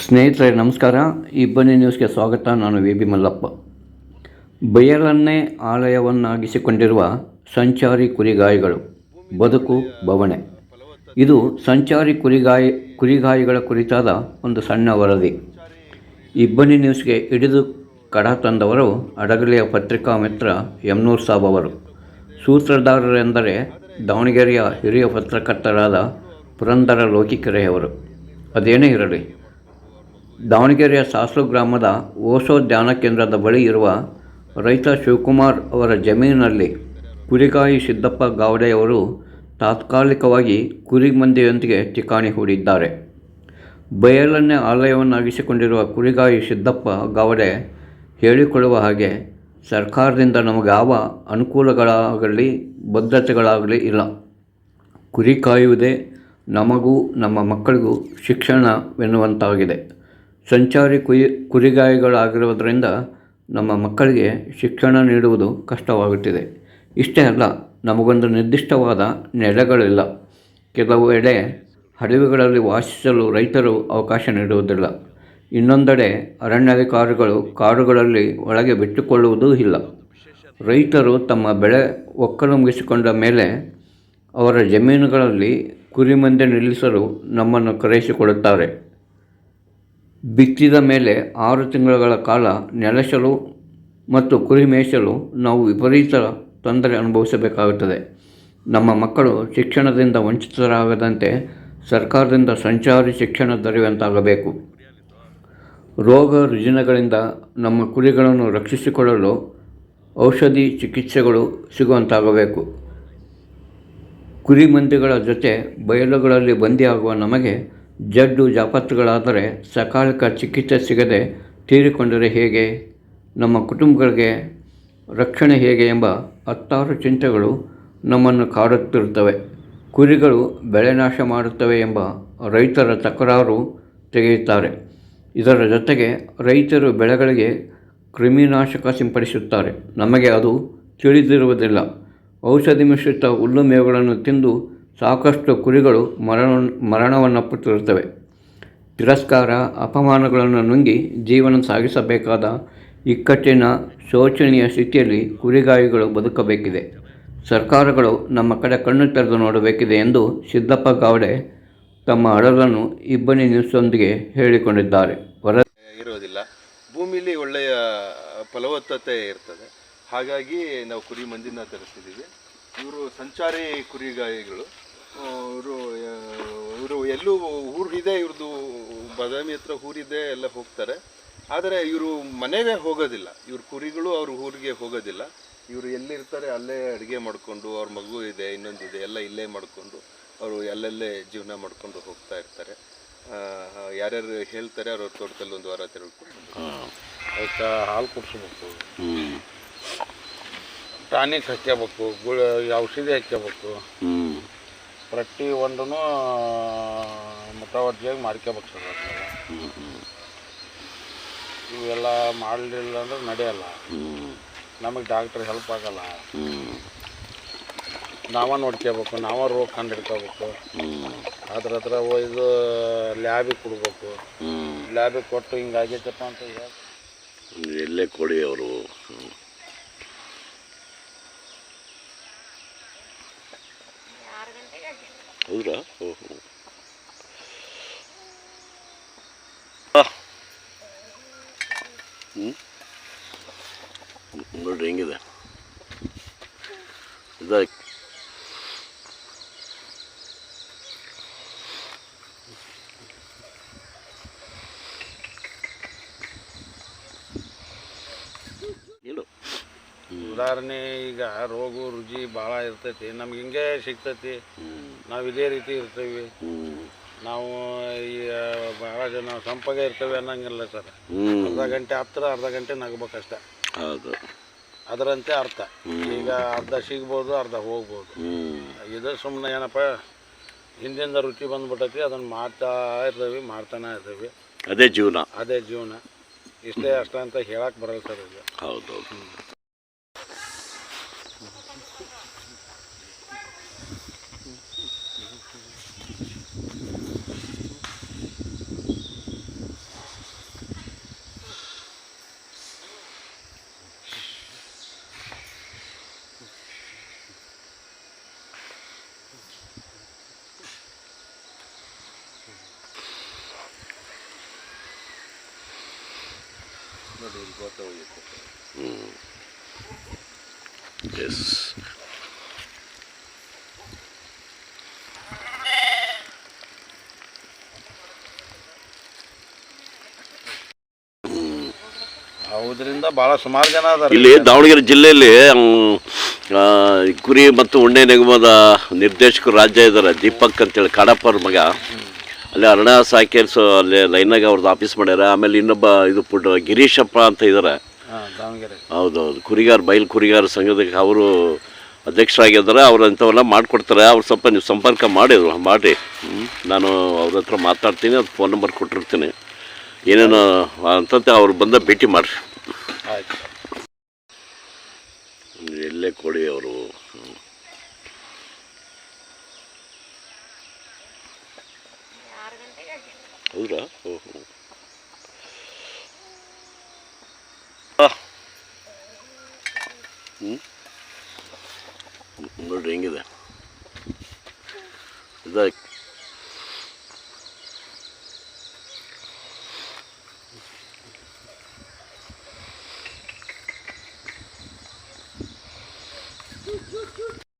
ಸ್ನೇಹಿತರೆ, ನಮಸ್ಕಾರ. ಇಬ್ಬನಿ ನ್ಯೂಸ್ಗೆ ಸ್ವಾಗತ. ನಾನು ವಿ. ಬಿ. ಮಲ್ಲಪ್ಪ. ಬಯಲನ್ನೇ ಆಲಯವನ್ನಾಗಿಸಿಕೊಂಡಿರುವ ಸಂಚಾರಿ ಕುರಿಗಾಯಿಗಳು, ಬದುಕು ಬವಣೆ. ಇದು ಸಂಚಾರಿ ಕುರಿಗಾಯಿ, ಕುರಿಗಾಯಿಗಳ ಕುರಿತಾದ ಒಂದು ಸಣ್ಣ ವರದಿ. ಇಬ್ಬನಿ ನ್ಯೂಸ್ಗೆ ಹಿಡಿದು ಕಡ ತಂದವರು ಅಡಗಲಿಯ ಪತ್ರಿಕಾ ಮಿತ್ರ ಯಮ್ನೂರ್ ಸಾಬ್ ಅವರು. ಸೂತ್ರಧಾರರೆಂದರೆ ದಾವಣಗೆರೆಯ ಹಿರಿಯ ಪತ್ರಕರ್ತರಾದ ಪುರಂದರ ಲೋಕಿಕೆರೆಯವರು. ಅದೇನೇ ಇರಲಿ ದಾವಣಗೆರೆಯ ಸಾಸಲು ಗ್ರಾಮದ ಓಸೋ ಧ್ಯಾನ ಕೇಂದ್ರದ ಬಳಿ ಇರುವ ರೈತ ಶಿವಕುಮಾರ್ ಅವರ ಜಮೀನಿನಲ್ಲಿ ಕುರಿಗಾಯಿ ಸಿದ್ದಪ್ಪ ಗಾವಡೆಯವರು ತಾತ್ಕಾಲಿಕವಾಗಿ ಕುರಿ ಮಂದಿಯೊಂದಿಗೆ ಠಿಕಾಣಿ ಹೂಡಿದ್ದಾರೆ. ಬಯಲನ್ನೇ ಆಲಯವನ್ನಾಗಿಸಿಕೊಂಡಿರುವ ಕುರಿಗಾಯಿ ಸಿದ್ದಪ್ಪ ಗಾವಡೆ ಹೇಳಿಕೊಳ್ಳುವ ಹಾಗೆ ಸರ್ಕಾರದಿಂದ ನಮಗೆ ಯಾವ ಅನುಕೂಲಗಳಾಗಲಿ, ಭದ್ರತೆಗಳಾಗಲಿ ಇಲ್ಲ. ಕುರಿ ಕಾಯುವುದೇ ನಮಗೂ ನಮ್ಮ ಮಕ್ಕಳಿಗೂ ಶಿಕ್ಷಣವೆನ್ನುವಂತಾಗಿದೆ. ಸಂಚಾರಿ ಕುಯಿ, ಕುರಿಗಾಯಿಗಳಾಗಿರುವುದರಿಂದ ನಮ್ಮ ಮಕ್ಕಳಿಗೆ ಶಿಕ್ಷಣ ನೀಡುವುದು ಕಷ್ಟವಾಗುತ್ತಿದೆ. ಇಷ್ಟೇ ಅಲ್ಲ, ನಮಗೊಂದು ನಿರ್ದಿಷ್ಟವಾದ ನೆಲೆಗಳಿಲ್ಲ. ಕೆಲವು ಎಡೆ ಹಳಿವುಗಳಲ್ಲಿ ವಾಸಿಸಲು ರೈತರು ಅವಕಾಶ ನೀಡುವುದಿಲ್ಲ. ಇನ್ನೊಂದೆಡೆ ಅರಣ್ಯಾಧಿಕಾರಿಗಳು ಕಾರುಗಳಲ್ಲಿ ಒಳಗೆ ಬಿಟ್ಟುಕೊಳ್ಳುವುದೂ ಇಲ್ಲ. ರೈತರು ತಮ್ಮ ಬೆಳೆ ಒಕ್ಕಲು ಮುಗಿಸಿಕೊಂಡ ಮೇಲೆ ಅವರ ಜಮೀನುಗಳಲ್ಲಿ ಕುರಿಮಂದೆ ನಿಲ್ಲಿಸಲು ನಮ್ಮನ್ನು ಕರೆಯಿಸಿಕೊಳ್ಳುತ್ತಾರೆ ಬಿತ್ತಿದ ಮೇಲೆ ಆರು ತಿಂಗಳುಗಳ ಕಾಲ ನೆಲೆಸಲು ಮತ್ತು ಕುರಿ ಮೇಯಿಸಲು ನಾವು ವಿಪರೀತ ತೊಂದರೆ ಅನುಭವಿಸಬೇಕಾಗುತ್ತದೆ. ನಮ್ಮ ಮಕ್ಕಳು ಶಿಕ್ಷಣದಿಂದ ವಂಚಿತರಾಗದಂತೆ ಸರ್ಕಾರದಿಂದ ಸಂಚಾರಿ ಶಿಕ್ಷಣ ದೊರೆಯುವಂತಾಗಬೇಕು. ರೋಗ ರುಜಿನಗಳಿಂದ ನಮ್ಮ ಕುರಿಗಳನ್ನು ರಕ್ಷಿಸಿಕೊಳ್ಳಲು ಔಷಧಿ ಚಿಕಿತ್ಸೆಗಳು ಸಿಗುವಂತಾಗಬೇಕು. ಕುರಿ ಮಂದಿಗಳ ಜೊತೆ ಬಯಲುಗಳಲ್ಲಿ ಬಂದಿಯಾಗುವ ನಮಗೆ ಜಡ್ಡು ಜಾಪತ್ತುಗಳಾದರೆ ಸಕಾಲಿಕ ಚಿಕಿತ್ಸೆ ಸಿಗದೆ ತೀರಿಕೊಂಡರೆ ಹೇಗೆ? ನಮ್ಮ ಕುಟುಂಬಗಳಿಗೆ ರಕ್ಷಣೆ ಹೇಗೆ ಎಂಬ ಹತ್ತಾರು ಚಿಂತೆಗಳು ನಮ್ಮನ್ನು ಕಾಡುತ್ತಿರುತ್ತವೆ. ಕುರಿಗಳು ಬೆಳೆ ನಾಶ ಮಾಡುತ್ತವೆ ಎಂಬ ರೈತರ ತಕರಾರು ತೆಗೆಯುತ್ತಾರೆ. ಇದರ ಜೊತೆಗೆ ರೈತರು ಬೆಳೆಗಳಿಗೆ ಕ್ರಿಮಿನಾಶಕ ಸಿಂಪಡಿಸುತ್ತಾರೆ. ನಮಗೆ ಅದು ತಿಳಿದಿರುವುದಿಲ್ಲ. ಔಷಧಿ ಮಿಶ್ರಿತ ಹುಲ್ಲು ಮೇವುಗಳನ್ನು ತಿಂದು ಸಾಕಷ್ಟು ಕುರಿಗಳು ಮರಣ, ಮರಣವನ್ನಪ್ಪುತ್ತಿರುತ್ತವೆ. ತಿರಸ್ಕಾರ, ಅಪಮಾನಗಳನ್ನು ನುಂಗಿ ಜೀವನ ಸಾಗಿಸಬೇಕಾದ ಇಕ್ಕಟ್ಟಿನ ಶೋಚನೀಯ ಸ್ಥಿತಿಯಲ್ಲಿ ಕುರಿಗಾಯಿಗಳು ಬದುಕಬೇಕಿದೆ. ಸರ್ಕಾರಗಳು ನಮ್ಮ ಕಡೆ ಕಣ್ಣು ತೆರೆದು ನೋಡಬೇಕಿದೆ ಎಂದು ಸಿದ್ದಪ್ಪ ಗಾವಡೆ ತಮ್ಮ ಅಡಲನ್ನು ಇಬ್ಬನಿ ನ್ಯೂಸ್ನೊಂದಿಗೆ ಹೇಳಿಕೊಂಡಿದ್ದಾರೆ. ವರ ಇರೋದಿಲ್ಲ. ಭೂಮಿಲಿ ಒಳ್ಳೆಯ ಫಲವತ್ತತೆ ಇರ್ತದೆ. ಹಾಗಾಗಿ ನಾವು ಕುರಿ ಮಂದಿನ ತರಿಸ್ತಿದ್ದೀವಿ ಇವರು ಸಂಚಾರಿ ಕುರಿಗಾಯಿಗಳು. ಇವರು ಇವರು ಎಲ್ಲೂ ಊರಿದೆ ಇವ್ರದ್ದು ಬಾದಾಮಿ ಹತ್ರ ಊರಿದೆ ಎಲ್ಲ ಹೋಗ್ತಾರೆ. ಆದರೆ ಇವರು ಮನೆಗೆ ಹೋಗೋದಿಲ್ಲ. ಇವ್ರ ಕುರಿಗಳು ಅವ್ರ ಊರಿಗೆ ಹೋಗೋದಿಲ್ಲ. ಇವರು ಎಲ್ಲಿರ್ತಾರೆ ಅಲ್ಲೇ ಅಡುಗೆ ಮಾಡಿಕೊಂಡು ಅವ್ರ ಮಗು ಇದೆ ಇನ್ನೊಂದಿದೆ ಎಲ್ಲ ಇಲ್ಲೇ ಮಾಡಿಕೊಂಡು ಅವರು ಅಲ್ಲಲ್ಲೇ ಜೀವನ ಮಾಡ್ಕೊಂಡು ಹೋಗ್ತಾ ಇರ್ತಾರೆ. ಯಾರ್ಯಾರು ಹೇಳ್ತಾರೆ ಅವ್ರ ತೋಟದಲ್ಲಿ ಒಂದು ವಾರ ತಿರುಗ್ಕೊಂಡು ಅದಕ್ಕೆ ಹಾಲು ಕುಡಿಸ್ಬೇಕು. ಟಾನಿಕ್ ಹಚ್ಕೋಬೇಕು ಗುಳ ಔಷಧಿ ಹಚ್ಕೋಬೇಕು ಪ್ರತಿ ಒಂದೂ ಮುತವಜ್ಜಿಯಾಗಿ ಮಾಡ್ಕೋಬೇಕು ಸರ್ ಇವೆಲ್ಲ ಮಾಡಲಿಲ್ಲ ಅಂದ್ರೆ ನಡೆಯಲ್ಲ. ನಮಗೆ ಡಾಕ್ಟ್ರ್ ಹೆಲ್ಪ್ ಆಗಲ್ಲ. ನಾವ ನೋಡ್ಕೋಬೇಕು, ನಾವ ರೋಗ ಕಂಡು ಹಿಡ್ಕೋಬೇಕು ಅದ್ರ ಹತ್ರ ಒಯ್ದು ಲ್ಯಾಬಿಗೆ ಕೊಡ್ಬೇಕು. ಲ್ಯಾಬಿಗೆ ಕೊಟ್ಟು ಹಿಂಗಾಗೈತಪ್ಪ ಅಂತ ಎಲ್ಲೇ ಕೊಡಿ ಅವರು. ಹೌದಾ ಓಹೋ ನೋಡ್ರಿ ಹೆಂಗಿದೆ ಇದ ಉದಾಹರಣೆ ಈಗ ರೋಗು ರುಜಿ ಭಾಳ ಇರ್ತೈತಿ ನಮ್ಗೆ ಹಿಂಗೆ ಸಿಗ್ತೈತಿ. ನಾವು ಇದೇ ರೀತಿ ಇರ್ತೀವಿ. ನಾವು ಈ ಭಾಳ ಜನ ಸಂಪಗೆ ಇರ್ತೇವೆ ಅನ್ನಂಗಿಲ್ಲ ಸರ್. ಅರ್ಧ ಗಂಟೆ ಹತ್ರ ಅರ್ಧ ಗಂಟೆ ನಗಬೇಕಷ್ಟ. ಹೌದು. ಅದರಂತೆ ಅರ್ಥ. ಈಗ ಅರ್ಧ ಸಿಗ್ಬೋದು ಅರ್ಧ ಹೋಗ್ಬೋದು. ಇದು ಸುಮ್ಮನೆ ಏನಪ್ಪ ಹಿಂದಿಂದ ರುಚಿ ಬಂದ್ಬಿಟ್ಟೈತಿ ಅದನ್ನು ಮಾಡ್ತಾ ಇರ್ತೀವಿ ಮಾಡ್ತಾನೆ ಇರ್ತೀವಿ. ಅದೇ ಜೀವನ. ಅದೇ ಜೀವನ. ಇಷ್ಟೇ ಅಷ್ಟ ಅಂತ ಹೇಳಕ್ ಬರಲ್ಲ ಸರ್ ಇದು ಹೌದೌದು ನೋಡಿ ಇಲ್ಲಿ ಗೋತ ಎಸ್ ಸುಮಾರು ಜನ ಅದಾರ. ಇಲ್ಲಿ ದಾವಣಗೆರೆ ಜಿಲ್ಲೆಯಲ್ಲಿ ಕುರಿ ಮತ್ತು ಉಣ್ಣೆ ನಿಗಮದ ನಿರ್ದೇಶಕರು ರಾಜ್ಯ ಇದ್ದಾರೆ. ದೀಪಕ್ ಅಂತೇಳಿ ಕಾಡಪ್ಪರ ಮಗ. ಅಲ್ಲಿ ಅರಣ್ಯ ಸಾಕೇರ್ಸ್ ಅಲ್ಲಿ ಲೈನಾಗ ಅವ್ರದ್ದು ಆಫೀಸ್ ಮಾಡ್ಯಾರ. ಆಮೇಲೆ ಇನ್ನೊಬ್ಬ ಇದು ಪುಟ್ ಗಿರೀಶಪ್ಪ ಅಂತ ಇದ್ದಾರೆ ಹೌದೌದು. ಕುರಿಗಾರ ಬೈಲ್ ಕುರಿಗಾರ ಸಂಘದ ಅವರು ಅಧ್ಯಕ್ಷರಾಗಿದ್ದಾರೆ. ಅವ್ರು ಅಂಥವೆಲ್ಲ ಮಾಡಿಕೊಡ್ತಾರೆ. ಅವ್ರು ಸ್ವಲ್ಪ ನೀವು ಸಂಪರ್ಕ ಮಾಡಿದ್ರು ಮಾಡಿ. ನಾನು ಅವ್ರ ಹತ್ರ ಮಾತಾಡ್ತೀನಿ ಅದು ಫೋನ್ ನಂಬರ್ ಕೊಟ್ಟಿರ್ತೀನಿ. ಏನೇನು ಅಂತಂತ ಅವ್ರು ಬಂದ ಭೇಟಿ ಮಾಡಿರಿ. ಆಯ್ತು ಎಲ್ಲೇ ಕೊಡಿ ಅವರು ಹೌದಾ ಓಹೋ ಹ್ಞೂ ನೋಡ್ರಿ ಹೆಂಗಿದೆ ಇದು